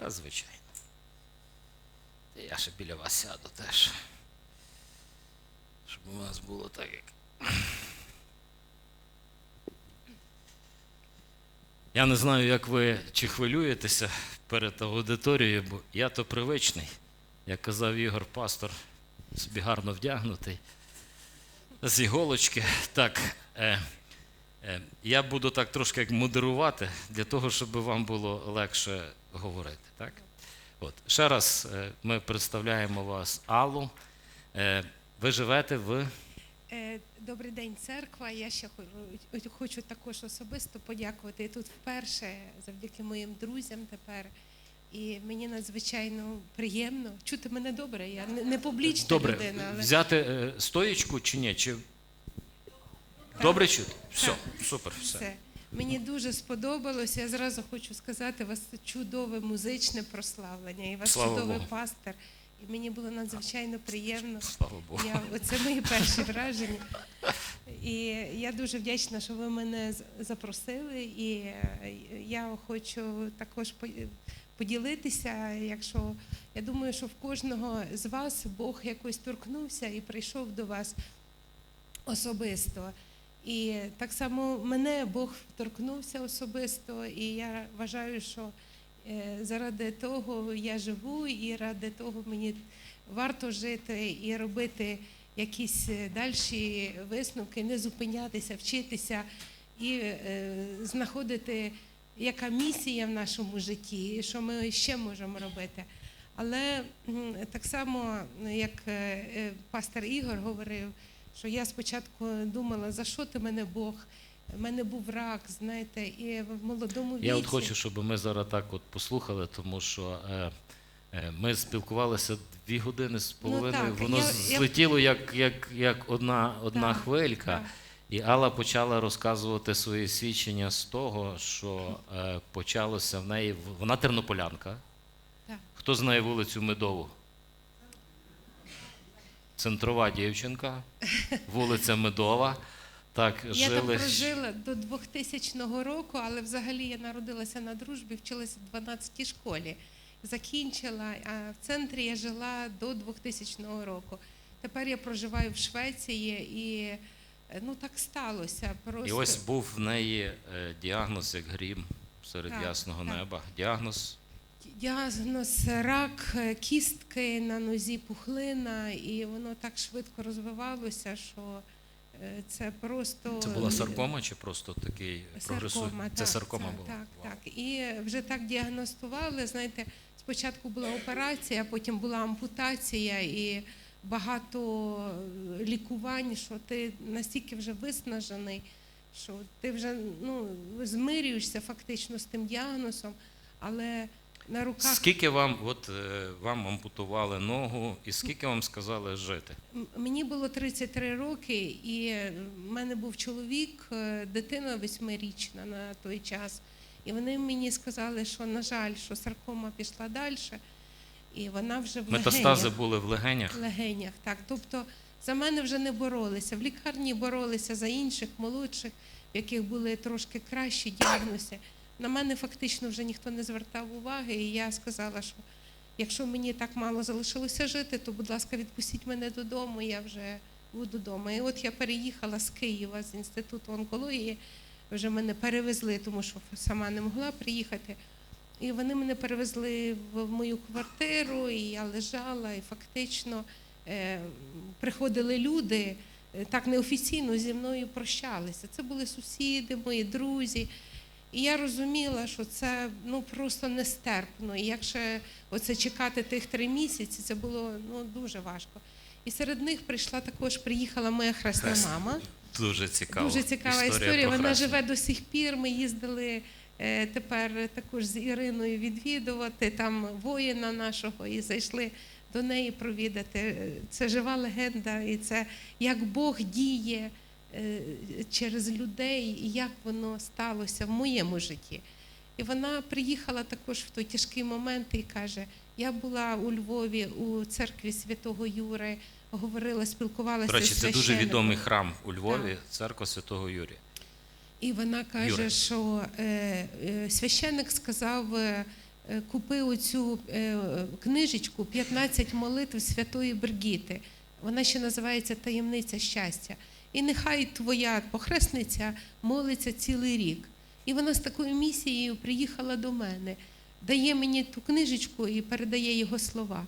Та звичайно. Я ще біля вас сяду теж. Щоб у вас було так, як. Я не знаю, як ви чи хвилюєтеся перед аудиторією, бо я то привичний. Як казав Ігор Пастор, собі гарно вдягнутий. З іголочки. Так, е, е, я буду так трошки як модерувати для того, щоб вам було легше говорити. Так? От. Ще раз е, ми представляємо вас Аллу. Е, ви живете в. Е, Добрий день, церква. Я ще хочу також особисто подякувати. Я тут вперше завдяки моїм друзям тепер. І мені надзвичайно приємно чути мене добре. Я не, публічна Добре, людина, але взяти стоєчку чи ні? Чи... Добре чути? Все, Так. супер, все. все. Мені дуже сподобалося. Я зразу хочу сказати, у вас чудове музичне прославлення, і у вас Слава чудовий Богу. пастор. І мені було надзвичайно приємно. Слава Богу. Я, оце мої перші враження. І я дуже вдячна, що ви мене запросили. І е, я хочу також поділитися. Якщо я думаю, що в кожного з вас Бог якось торкнувся і прийшов до вас особисто. І так само мене Бог торкнувся особисто, і я вважаю, що е, заради того я живу, і ради того мені варто жити і робити якісь е, дальші висновки, не зупинятися, вчитися і е, знаходити, яка місія в нашому житті, і що ми ще можемо робити. Але так само, як пастор Ігор говорив, що я спочатку думала, за що ти мене Бог? У мене був рак, знаєте, і в молодому віці. Я от хочу, щоб ми зараз так от послухали, тому що е, е, ми спілкувалися дві години з половиною. Ну так, Воно я- я- злетіло як, як, як одна, одна Так, хвилька. так. І Алла почала розказувати свої свідчення з того, що е, почалося в неї. Вона тернополянка. Так. Хто знає вулицю Медову? Центрова дівчинка, вулиця Медова. Так, Я там жили. прожила до 2000 року, але взагалі я народилася на дружбі, вчилася в 12-й школі. Закінчила, а в центрі я жила до 2000 року. Тепер я проживаю в Швеції і ну так сталося. Просто І ось був в неї е, діагноз як грім серед Так, ясного так. неба. Діагноз діагноз рак е, кістки на нозі пухлина, і воно так швидко розвивалося, що е, це просто це була саркома чи просто такий прогресує? Саркома, Це так, саркома це- була. Так, Вау. так. І вже так діагностували. Знаєте, спочатку була операція, потім була ампутація і багато е, лікувань, що ти настільки вже виснажений, що ти вже ну, змирюєшся фактично з тим діагнозом, але на руках Скільки вам, от е, вам ампутували ногу, і скільки вам сказали жити? Мені було 33 роки, і в мене був чоловік, е, дитина восьмирічна на той час. І вони мені сказали, що, на жаль, що саркома пішла далі, і вона вже в Метастази легенях. були в легенях. легенях. Так. Тобто за мене вже не боролися. В лікарні боролися за інших, молодших, в яких були трошки кращі діагнози. На мене фактично вже ніхто не звертав уваги, і я сказала, що якщо мені так мало залишилося жити, то, будь ласка, відпустіть мене додому, я вже буду вдома. І от я переїхала з Києва з інституту онкології. Вже мене перевезли, тому що сама не могла приїхати. І вони мене перевезли в мою квартиру, і я лежала, і фактично е, приходили люди, е, так неофіційно зі мною прощалися. Це були сусіди, мої друзі. І я розуміла, що це ну просто нестерпно. І якщо оце чекати тих три місяці, це було ну дуже важко. І серед них прийшла також, приїхала моя хресна мама. Дуже цікава. Дуже цікава історія. про Вона живе до сих пір. Ми їздили е, тепер також з Іриною відвідувати там воїна нашого і зайшли до неї провідати. Це жива легенда, і це як Бог діє через людей, і як воно сталося в моєму житті. І вона приїхала також в той тяжкий момент і каже: я була у Львові у церкві святого Юри, говорила, спілкувалася До речі, це дуже відомий храм у Львові, церква Святого Юрія. І вона каже, Юри. що е, е, священник сказав, е, е, купи оцю е, книжечку 15 молитв Святої Бригіти. Вона ще називається Таємниця щастя. І нехай твоя похресниця молиться цілий рік. І вона з такою місією приїхала до мене, дає мені ту книжечку і передає його слова.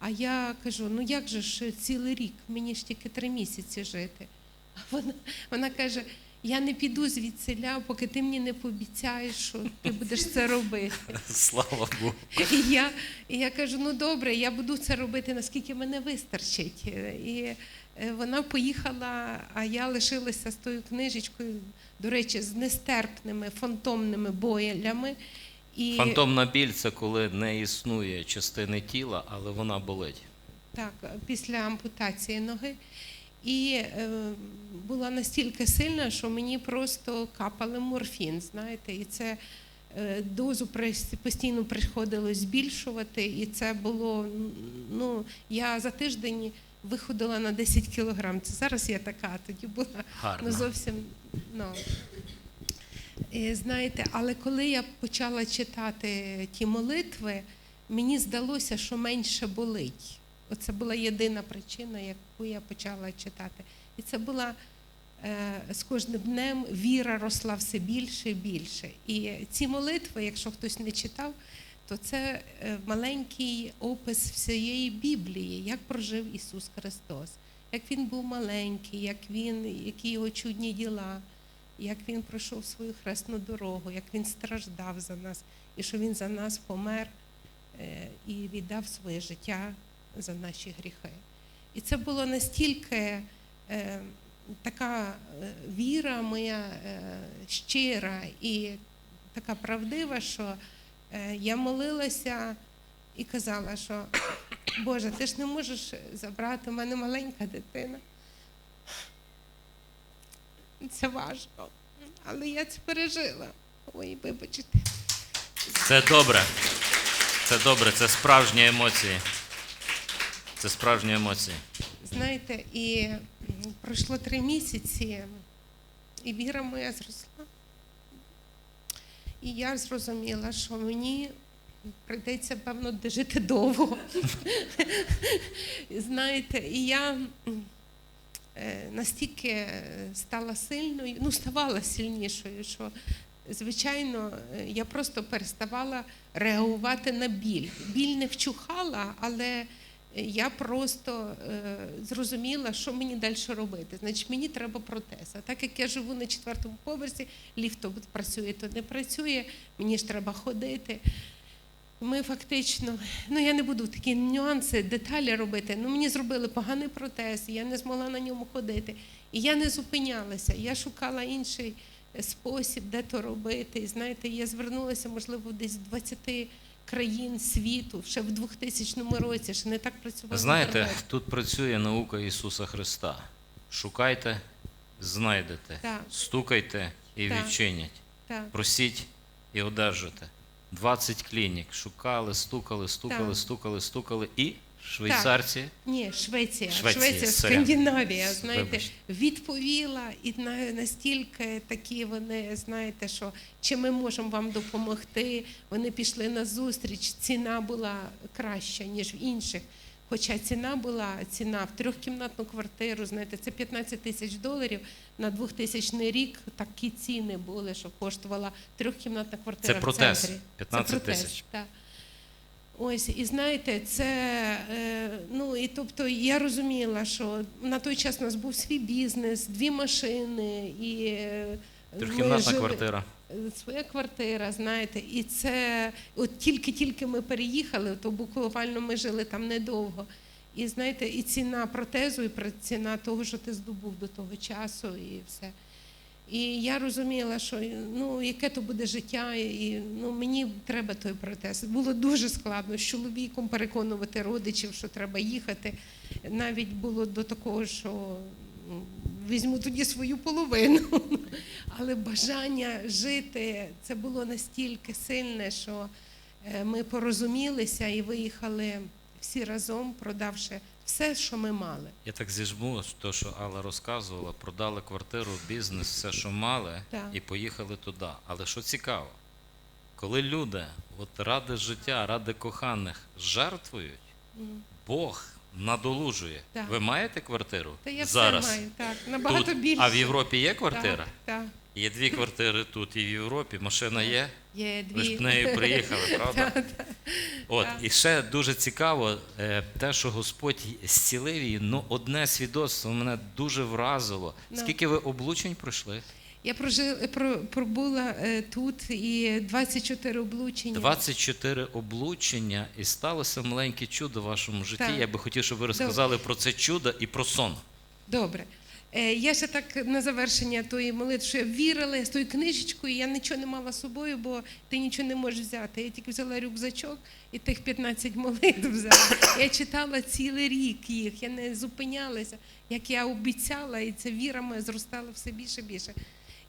А я кажу: ну як же ж цілий рік, мені ж тільки три місяці жити. А вона, вона каже: я не піду звідсиля, поки ти мені не пообіцяєш, що ти будеш це робити. Слава Богу. І я, і я кажу: ну добре, я буду це робити, наскільки мене вистачить. І вона поїхала, а я лишилася з тою книжечкою, до речі, з нестерпними фантомними болями. І Фантомна біль це коли не існує частини тіла, але вона болить. так, після ампутації ноги. І е, була настільки сильна, що мені просто капали морфін, знаєте, і це е, дозу постійно приходилось збільшувати, і це було, ну, я за тиждень виходила на 10 кілограм. Це зараз я така, тоді була Гарно. ну, зовсім, ну. І, знаєте, але коли я почала читати ті молитви, мені здалося, що менше болить. Оце була єдина причина, яку я почала читати. І це була е, з кожним днем віра росла все більше і більше. І ці молитви, якщо хтось не читав, то це е, маленький опис всієї Біблії, як прожив Ісус Христос, як Він був маленький, як він, які його чудні діла, як Він пройшов свою хресну дорогу, як Він страждав за нас, і що Він за нас помер е, і віддав своє життя за наші гріхи. І це було настільки е, така віра моя щира і така правдива, що я молилася і казала, що Боже, ти ж не можеш забрати у мене маленька дитина. Це важко, але я це пережила. Ой, вибачте. Це добре. Це добре, це справжні емоції. Це справжні емоції. Знаєте, і пройшло три місяці, і віра моя зросла. І я зрозуміла, що мені прийдеться, певно, жити довго. Знаєте, і я е, настільки стала сильною, ну, ставала сильнішою, що, звичайно, е, я просто переставала реагувати на біль. Біль не вчухала, але я просто е, зрозуміла, що мені далі робити. Значить, мені треба протез. А так як я живу на четвертому поверсі, ліфт то працює, то не працює, мені ж треба ходити. Ми фактично, ну я не буду такі нюанси, деталі робити. Ну мені зробили поганий протез, я не змогла на ньому ходити. І я не зупинялася. Я шукала інший спосіб, де то робити. І знаєте, я звернулася, можливо, десь з 20 країн світу, ще в 2000 році, ще не так працював. Знаєте, інтернет. тут працює наука Ісуса Христа. Шукайте, знайдете, Так. стукайте і Так. відчинять. Так. Просіть і одержите. 20 клінік. Шукали, стукали, стукали, Так. стукали, стукали. І швейцарці Ні, Швеція, Швеція, Швеція. Скандинавія, знаєте, відповіла і на- настільки такі вони, знаєте, що чи ми можемо вам допомогти. Вони пішли на зустріч. Ціна була краща, ніж в інших. Хоча ціна була ціна в трьохкімнатну квартиру, знаєте, це 15 тисяч доларів на 2000 рік. Такі ціни були, що коштувала трьохкімнатна квартира. Це в центрі. 15 це протез, тисяч. Так. Ось, і знаєте, це е, ну і тобто я розуміла, що на той час у нас був свій бізнес, дві машини і е, трьохкімнатна жили- квартира. е, Своя квартира, знаєте, і це от тільки-тільки ми переїхали, то буквально ми жили там недовго. І знаєте, і ціна протезу, і ціна того, що ти здобув до того часу, і все. І я розуміла, що ну яке то буде життя, і ну мені треба той протез. Було дуже складно з чоловіком переконувати родичів, що треба їхати. Навіть було до такого, що візьму тоді свою половину. Але бажання жити це було настільки сильне, що е, ми порозумілися і виїхали всі разом, продавши все, що ми мали. Я так зіжму, то, що Алла розказувала, продали квартиру, бізнес, все, що мали, Так. і поїхали туди. Але що цікаво, коли люди от ради життя, ради коханих жертвують. Бог надолужує. Так. Ви маєте квартиру? Та я Зараз. все маю, так, набагато Тут. більше. А в Європі є квартира? Так, так. Є дві квартири тут і в Європі. Машина є. Є Ви ж дві. б нею приїхали, правда? От і ще дуже цікаво, е, те, що Господь зцілив її. Ну, одне свідоцтво мене дуже вразило. Ну. Скільки ви облучень пройшли? Я прожила, про, пробула е, тут і 24 облучення. 24 облучення, і сталося маленьке чудо в вашому житті. Так. Я би хотів, щоб ви розказали про це чудо і про сон. Добре. Е, Я ще так на завершення тої молитви, що я вірила з тою книжечкою, я нічого не мала з собою, бо ти нічого не можеш взяти. Я тільки взяла рюкзачок і тих 15 молитв взяла. Я читала цілий рік їх, я не зупинялася, як я обіцяла, і ця віра моя зростала все більше і більше.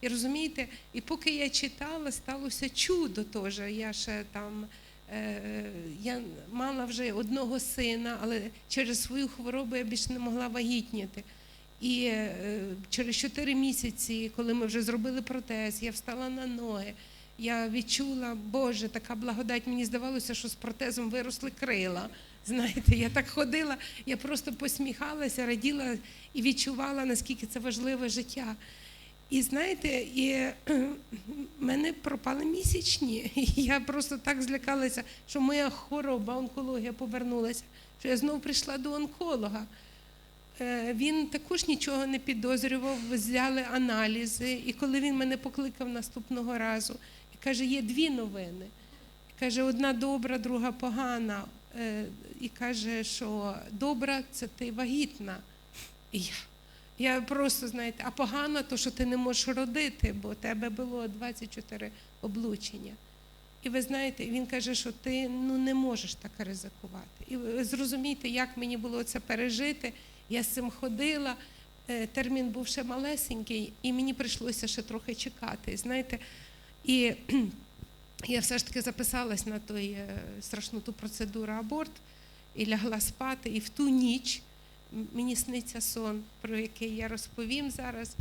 І розумієте, і поки я читала, сталося чудо теж. Я ще там. е, Я мала вже одного сина, але через свою хворобу я більше не могла вагітніти. І е, через 4 місяці, коли ми вже зробили протез, я встала на ноги. Я відчула, Боже, така благодать. Мені здавалося, що з протезом виросли крила. Знаєте, я так ходила, я просто посміхалася, раділа і відчувала, наскільки це важливе життя. І знаєте, і мене пропали місячні. Я просто так злякалася, що моя хвороба, онкологія повернулася, що я знову прийшла до онколога. Е, Він також нічого не підозрював, взяли аналізи. І коли він мене покликав наступного разу, і каже, є дві новини. І каже, одна добра, друга погана. Е, І каже, що добра це ти вагітна. І я, я просто, знаєте, а погана, то що ти не можеш родити, бо у тебе було 24 облучення. І ви знаєте, він каже, що ти ну, не можеш так ризикувати. І ви зрозумієте, як мені було це пережити. Я з цим ходила, е, термін був ще малесенький, і мені прийшлося ще трохи чекати. Знаєте, і я все ж таки записалась на той е, страшну ту процедуру аборт і лягла спати. І в ту ніч мені сниться сон, про який я розповім зараз.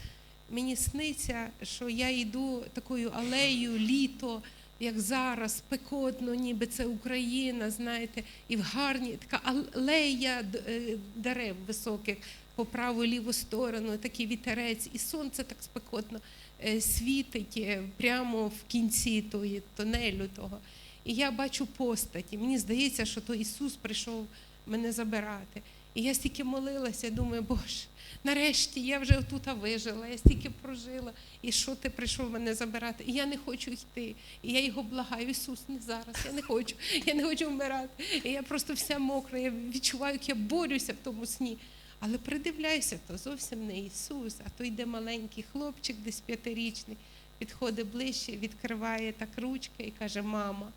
Мені сниться, що я йду такою алеєю, літо, як зараз, спекотно, ніби це Україна, знаєте, і в гарні така алея е, дерев високих по праву ліву сторону, такий вітерець, і сонце так спекотно е, світить е, прямо в кінці тої тунелю того. І я бачу постаті. Мені здається, що то Ісус прийшов мене забирати. І я стільки молилася, думаю, Боже, нарешті я вже тут вижила, я стільки прожила, і що ти прийшов мене забирати? І я не хочу йти. І я його благаю, Ісус, не зараз, я не хочу, я не хочу вмирати. І я просто вся мокра, я відчуваю, як я борюся в тому сні. Але придивляюся, то зовсім не Ісус, а то йде маленький хлопчик, десь п'ятирічний, підходить ближче, відкриває так ручки і каже, мама.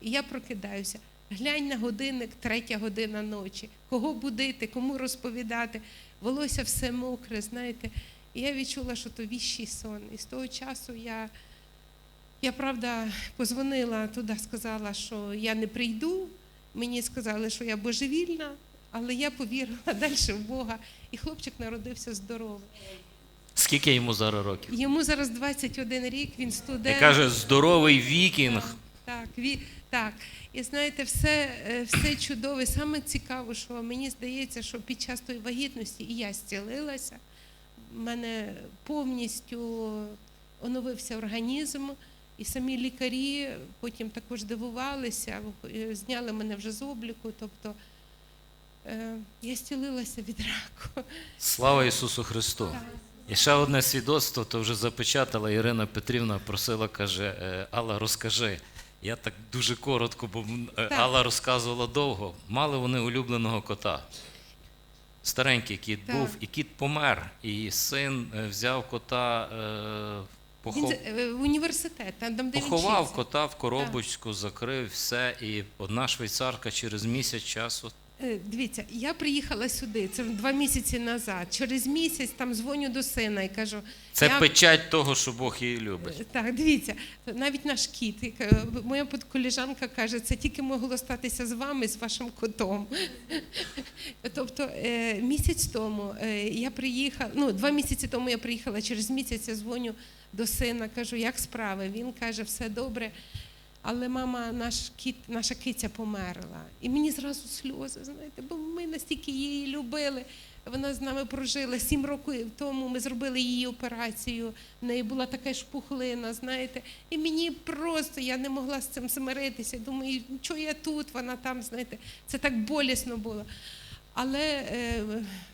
І я прокидаюся. Глянь на годинник, третя година ночі. Кого будити, кому розповідати. Волосся все мокре, знаєте. І я відчула, що то віщий сон. І з того часу я, я правда, позвонила туди, сказала, що я не прийду. Мені сказали, що я божевільна, але я повірила далі в Бога. І хлопчик народився здоровий. Скільки йому зараз років? Йому зараз 21 рік, він студент. каже, здоровий вікінг. Так, ві, так. І знаєте, все, е, все чудове. Саме цікаво, що мені здається, що під час тої вагітності і я зцілилася. У мене повністю оновився організм, і самі лікарі потім також дивувалися, е, зняли мене вже з обліку. Тобто е, я зцілилася від раку. Слава Ісусу Христу! І ще одне свідоцтво, то вже запечатала Ірина Петрівна, просила, каже, «Е, Алла, розкажи. Я так дуже коротко, бо е, Так. Алла розказувала довго. Мали вони улюбленого кота. Старенький кіт Так. був, і кіт помер. І син е, взяв кота, е, похов... в університет, там, де поховав він кота в коробочку, закрив все. І одна швейцарка через місяць часу Дивіться, я приїхала сюди, це два місяці назад. Через місяць там дзвоню до сина і кажу: Це я... печать того, що Бог її любить. Е, Так, дивіться, навіть наш кіт, е, моя колежанка каже, це тільки могло статися з вами, з вашим котом. Тобто е, місяць тому е, я приїхала, ну два місяці тому я приїхала, через місяць я дзвоню до сина, кажу, як справи? Він каже, все добре. Але мама, наш кіт, наша киця померла. І мені зразу сльози, знаєте, бо ми настільки її любили. Вона з нами прожила сім років тому. Ми зробили її операцію. В неї була така ж пухлина, знаєте. І мені просто я не могла з цим змиритися. Думаю, що я тут, вона там, знаєте, це так болісно було. Але е,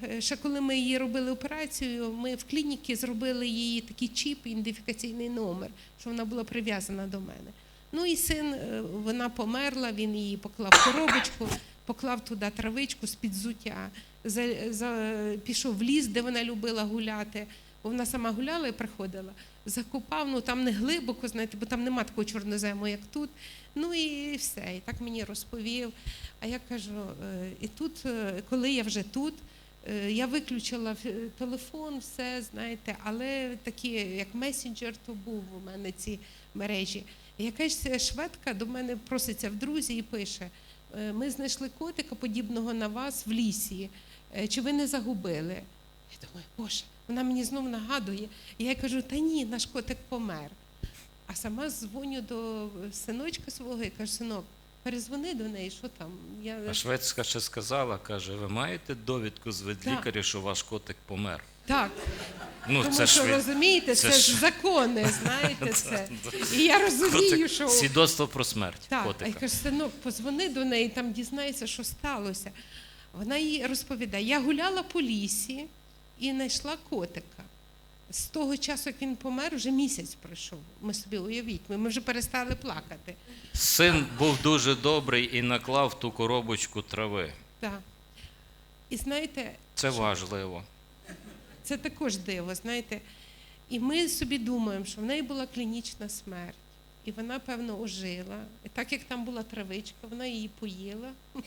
е, ще коли ми її робили операцію, ми в клініці зробили її такий чіп, ідентифікаційний номер, що вона була прив'язана до мене. Ну і син, е, вона померла, він її поклав коробочку, поклав туди травичку з підзуття, за, за, пішов в ліс, де вона любила гуляти. Бо вона сама гуляла і приходила, закопав, ну там не глибоко, знаєте, бо там нема такого чорнозему, як тут. Ну і все. І так мені розповів. А я кажу, е, і тут, е, коли я вже тут, я виключила телефон, все, знаєте, але такі, як месенджер, то був у мене ці мережі. Якась шведка до мене проситься в друзі і пише: «Е, ми знайшли котика, подібного на вас в лісі. Е, Чи ви не загубили? Я думаю, боже, вона мені знов нагадує. І я кажу, та ні, наш котик помер. А сама дзвоню до синочка свого і кажу, синок, перезвони до неї, що там. Я... А шведська ще сказала, каже, ви маєте довідку з ветлікаря, що ваш котик помер. Так, Ну, тому це що ж ви- розумієте, це, це ж закони, знаєте це. І я розумію, котик, що свідоцтво про смерть так, а я кажу, синок, позвони до неї, там дізнайся, що сталося. Вона їй розповідає: я гуляла по лісі і знайшла котика. З того часу, як він помер, вже місяць пройшов. Ми собі уявіть, ми, ми вже перестали плакати. Син був дуже добрий і наклав ту коробочку трави. Так. І знаєте, Це важливо. Це також диво, знаєте. І ми собі думаємо, що в неї була клінічна смерть, і вона, певно, ожила. І так як там була травичка, вона її поїла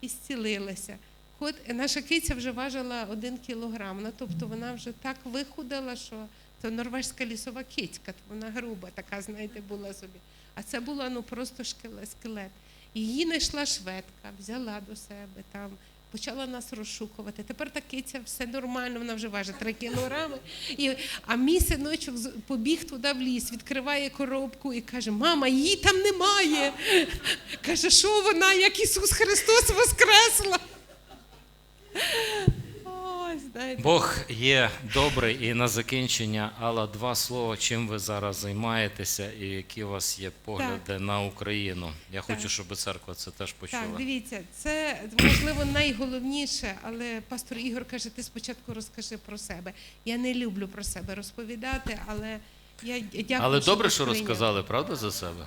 і зцілилася. Кот, наша киця вже важила один кілограм, ну, тобто вона вже так вихудала, що це норвежська лісова кицька, вона груба, така, знаєте, була собі. А це була ну просто скелет. Її знайшла шведка, взяла до себе там, почала нас розшукувати. Тепер та киця все нормально, вона вже важить 3 кілограми. І, а мій синочок побіг туди в ліс, відкриває коробку і каже: Мама, її там немає. Каже, що вона, як Ісус Христос воскресла. Бог є добрий і на закінчення, Алла, два слова, чим ви зараз займаєтеся і які у вас є погляди на Україну. Я Так. хочу, щоб церква це теж почула. Так, дивіться, це можливо найголовніше, але пастор Ігор каже: ти спочатку розкажи про себе. Я не люблю про себе розповідати, але я дякую. Але добре, що розказали, правда, за себе?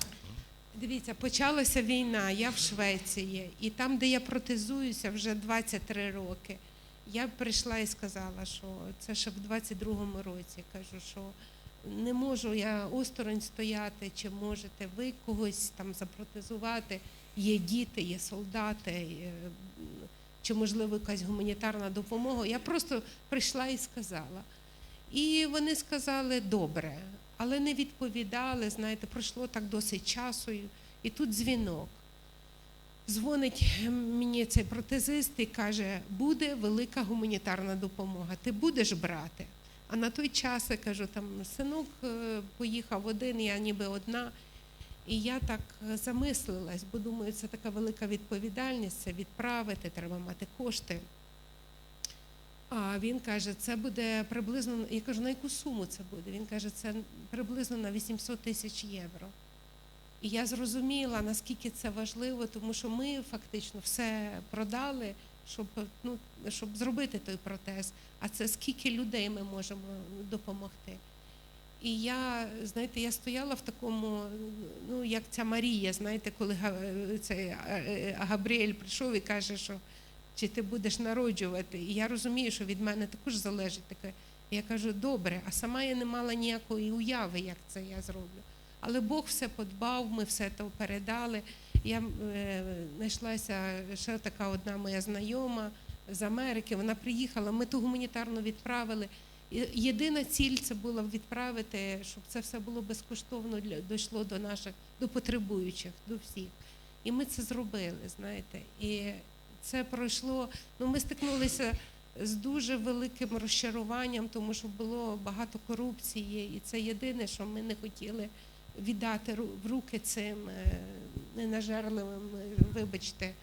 Дивіться, почалася війна. Я в Швеції, і там, де я протезуюся вже 23 роки. Я прийшла і сказала, що це ще в 22-му році. Кажу, що не можу я осторонь стояти, чи можете ви когось там запротезувати. Є діти, є солдати, е, чи можливо якась гуманітарна допомога. Я просто прийшла і сказала. І вони сказали добре, але не відповідали. Знаєте, пройшло так досить часу, і- тут дзвінок. Дзвонить мені цей протезист і каже, буде велика гуманітарна допомога. Ти будеш брати? А на той час я кажу, там синок е, поїхав один, я ніби одна. І я так замислилась, бо думаю, це така велика відповідальність, це відправити, треба мати кошти. А він каже, це буде приблизно, я кажу, на яку суму це буде? Він каже, це приблизно на 800 тисяч євро. І я зрозуміла, наскільки це важливо, тому що ми фактично все продали, щоб, ну, щоб зробити той протез. А це скільки людей ми можемо допомогти. І я, знаєте, я стояла в такому, ну як ця Марія, знаєте, коли цей е, Габріель прийшов і каже, що чи ти будеш народжувати. І я розумію, що від мене також залежить таке. Я кажу, добре, а сама я не мала ніякої уяви, як це я зроблю. Але Бог все подбав, ми все то передали. Я е, знайшлася ще така одна моя знайома з Америки. Вона приїхала, ми ту гуманітарну відправили. І Єдина ціль це була відправити, щоб це все було безкоштовно для дійшло до наших, до потребуючих, до всіх. І ми це зробили, знаєте. І це пройшло. Ну, ми стикнулися з дуже великим розчаруванням, тому що було багато корупції, і це єдине, що ми не хотіли віддати в руки цим е, ненажерливим, е, вибачте,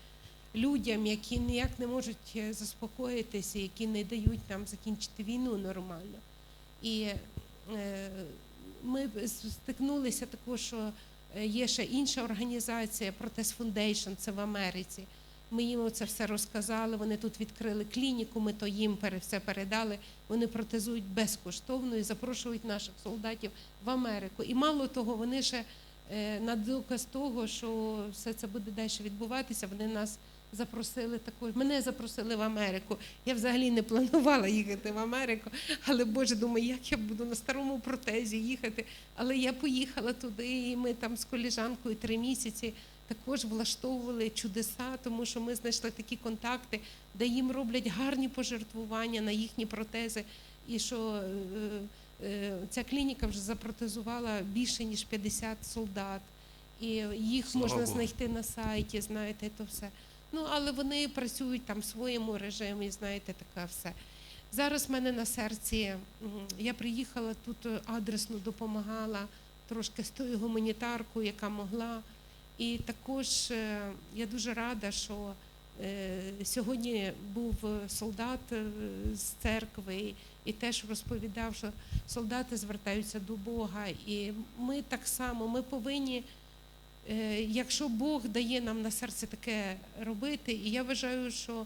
людям, які ніяк не можуть е, заспокоїтися, які не дають нам закінчити війну нормально. І ми стикнулися також, що є ще інша організація Протест Foundation, це в Америці. Ми їм це все розказали. Вони тут відкрили клініку, ми то їм все передали. Вони протезують безкоштовно і запрошують наших солдатів в Америку. І мало того, вони ще е, на доказ того, що все це буде далі відбуватися, вони нас запросили також. Мене запросили в Америку. Я взагалі не планувала їхати в Америку, але Боже, думаю, як я буду на старому протезі їхати. Але я поїхала туди, і ми там з коліжанкою три місяці також влаштовували чудеса, тому що ми знайшли такі контакти, де їм роблять гарні пожертвування на їхні протези. І що е, е, ця клініка вже запротезувала більше ніж 50 солдат. І їх Слава можна Богу. знайти на сайті, знаєте, то все. Ну, але вони працюють там в своєму режимі, знаєте, таке все. Зараз в мене на серці, я приїхала тут адресно допомагала трошки з тою гуманітаркою, яка могла. І також е, я дуже рада, що е, сьогодні був солдат е, з церкви і теж розповідав, що солдати звертаються до Бога. І ми так само, ми повинні, якщо Бог дає нам на серце таке робити, і я вважаю, що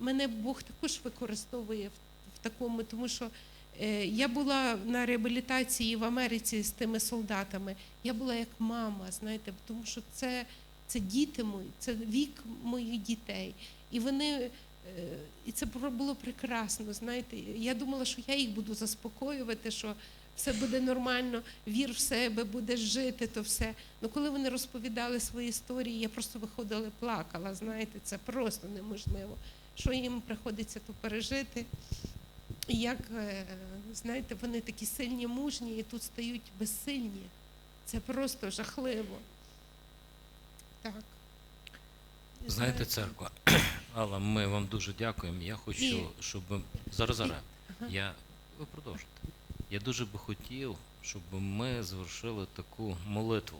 мене Бог також використовує в, такому, тому що я була на реабілітації в Америці з тими солдатами. Я була як мама, знаєте, тому що це, це діти мої, це вік моїх дітей. І вони. е, І це було прекрасно. Знаєте, я думала, що я їх буду заспокоювати, що все буде нормально, вір в себе, будеш жити, то все. Ну коли вони розповідали свої історії, я просто виходила, плакала. Знаєте, це просто неможливо. Що їм приходиться то пережити. Як, е, знаєте, вони такі сильні, мужні і тут стають безсильні. Це просто жахливо. Так. Знаєте, церква, Алла, ми вам дуже дякуємо. Я хочу, І- щоб зараз зараз. Ага. Я ви продовжуйте. Я дуже би хотів, щоб ми звершили таку молитву.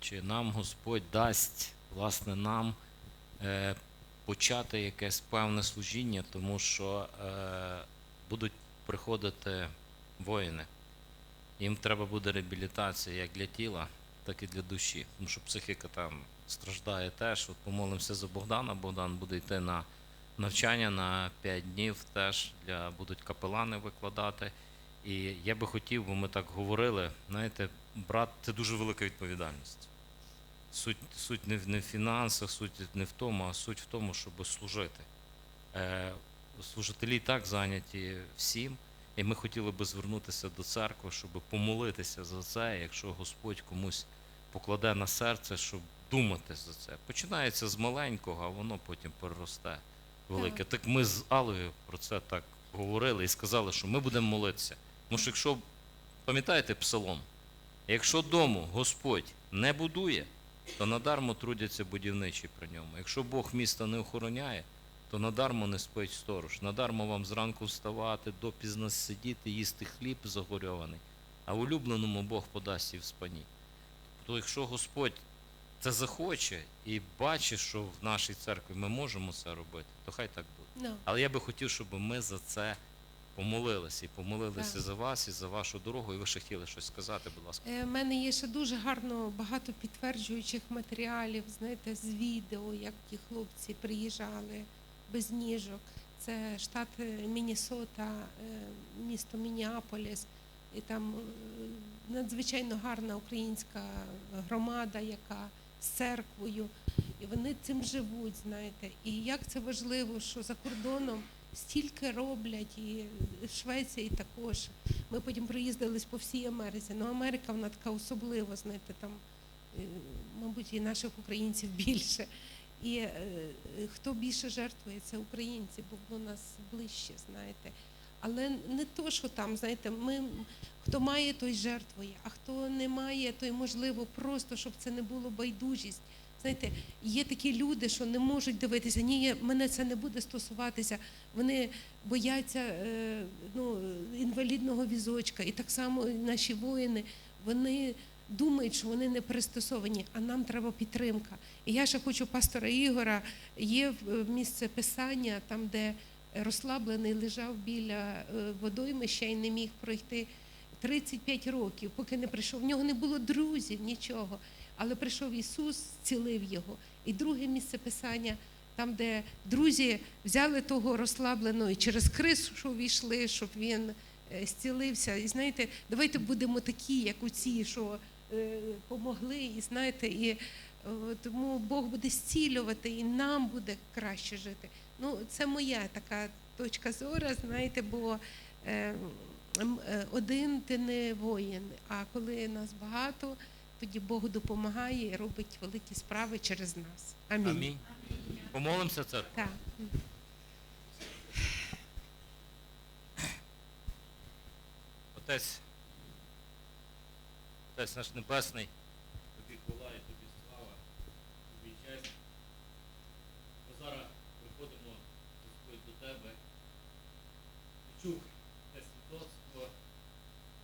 Чи нам Господь дасть, власне, нам е, почати якесь певне служіння, тому що е, будуть приходити воїни. Їм треба буде реабілітація як для тіла, так і для душі. Тому що психіка там страждає теж. От помолимося за Богдана. Богдан буде йти на навчання на 5 днів теж для будуть капелани викладати. І я би хотів, бо ми так говорили, знаєте, брат, це дуже велика відповідальність. Суть, суть не, в- не фінансах, суть не в тому, а суть в тому, щоб служити. Е, служителі і так зайняті всім, і ми хотіли би звернутися до церкви, щоб помолитися за це, якщо Господь комусь покладе на серце, щоб думати за це. Починається з маленького, а воно потім переросте велике. Так ми з Алою про це так говорили і сказали, що ми будемо молитися. Тому що якщо, пам'ятаєте псалом, якщо дому Господь не будує, то надармо трудяться будівничі при ньому. Якщо Бог міста не охороняє, то надармо не спить сторож. Надармо вам зранку вставати, допізно сидіти, їсти хліб загорьований, а улюбленому Бог подасть і в спані. То якщо Господь це захоче і бачить, що в нашій церкві ми можемо це робити, то хай так буде. Ну, Але я би хотів, щоб ми за це помолилися і помолилися за вас і за вашу дорогу. І ви ще хотіли щось сказати, будь ласка. У мене є ще дуже гарно багато підтверджуючих матеріалів, знаєте, з відео, як ті хлопці приїжджали без ніжок. Це штат е, Міннесота, е, місто Мініаполіс. І там е, надзвичайно гарна українська громада, яка з церквою. І вони цим живуть, знаєте. І як це важливо, що за кордоном стільки роблять, і Швеція також. Ми потім проїздились по всій Америці. Ну, Америка вона така особлива, знаєте, там, мабуть, і наших українців більше. І е, хто більше жертвує, це українці, бо воно нас ближче, знаєте. Але не то, що там, знаєте, ми, хто має, той жертвує, а хто не має, той можливо просто, щоб це не було байдужість. Знаєте, є такі люди, що не можуть дивитися, ні, мене це не буде стосуватися. Вони бояться е, ну, інвалідного візочка. І так само наші воїни, вони думають, що вони не пристосовані, а нам треба підтримка. І я ще хочу пастора Ігора. Є е, місце писання, там, де розслаблений лежав біля е, водоймища і не міг пройти 35 років, поки не прийшов. В нього не було друзів, нічого. Але прийшов Ісус, зцілив його. І друге місце писання, там, де друзі взяли того розслабленого і через кришу війшли, щоб він е, зцілився. І знаєте, давайте будемо такі, як у ці, що помогли, і знаєте, і е, тому Бог буде зцілювати, і нам буде краще жити. Ну, це моя така точка зору, знаєте, бо е, е, один ти не воїн, а коли нас багато, тоді Бог допомагає і робить великі справи через нас. Амінь. Амінь. Помолимося, церква. Так. Отець, Отець наш Небесний, тобі хвала і тобі слава, тобі честь. Ми зараз приходимо Господь, до тебе. Ти чув те свідоцтво.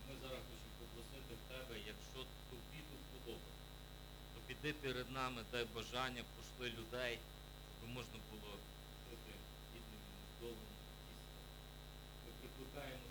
Ми зараз хочемо попросити в тебе, якщо тобі тут подобається, то піди перед нами, дай бажання, пошли людей, щоб можна було жити гідним вдоволеним. Ми прикликаємо